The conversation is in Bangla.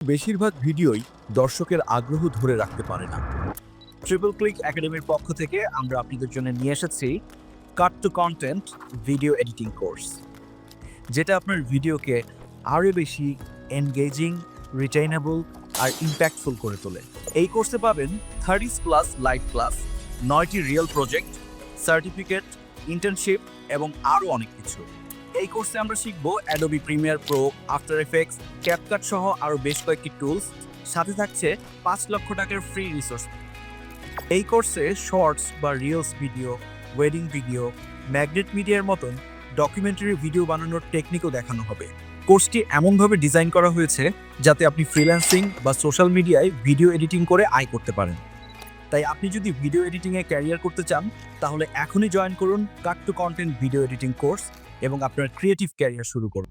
বেশিরভাগ ভিডিওই দর্শকের আগ্রহ ধরে রাখতে পারে না। ট্রিপল ক্লিক একাডেমির পক্ষ থেকে আমরা আপনাদের জন্য নিয়ে এসেছি cut to content video editing course যেটা আপনার ভিডিওকে আরও বেশি এনগেজিং রিটেইনেবল আর ইম্প্যাক্টফুল করে তোলে। এই কোর্সে পাবেন থার্টিস প্লাস লাইভ ক্লাস নয়টি রিয়েল প্রজেক্ট সার্টিফিকেট ইন্টার্নশিপ এবং আরও অনেক কিছু। এই কোর্সে আমরা শিখব Adobe Premiere Pro After Effects CapCut সহ আরও বেশ কয়েকটি টুলস সাথে থাকছে পাঁচ লক্ষ টাকার ফ্রি রিসোর্স এই কোর্সে শর্টস বা reels video wedding video magnet মিডিয়ার মতন ডকুমেন্টারি ভিডিও বানানোর টেকনিকও দেখানো হবে। কোর্সটি এমনভাবে ডিজাইন করা হয়েছে যাতে আপনি ফ্রিল্যান্সিং বা সোশ্যাল মিডিয়ায় ভিডিও এডিটিং করে আয় করতে পারেন। তাই আপনি যদি ভিডিও এডিটিংয়ে ক্যারিয়ার করতে চান, তাহলে এখনই জয়েন করুন cut to content video editing course এবং আপনার ক্রিয়েটিভ ক্যারিয়ার শুরু করুন।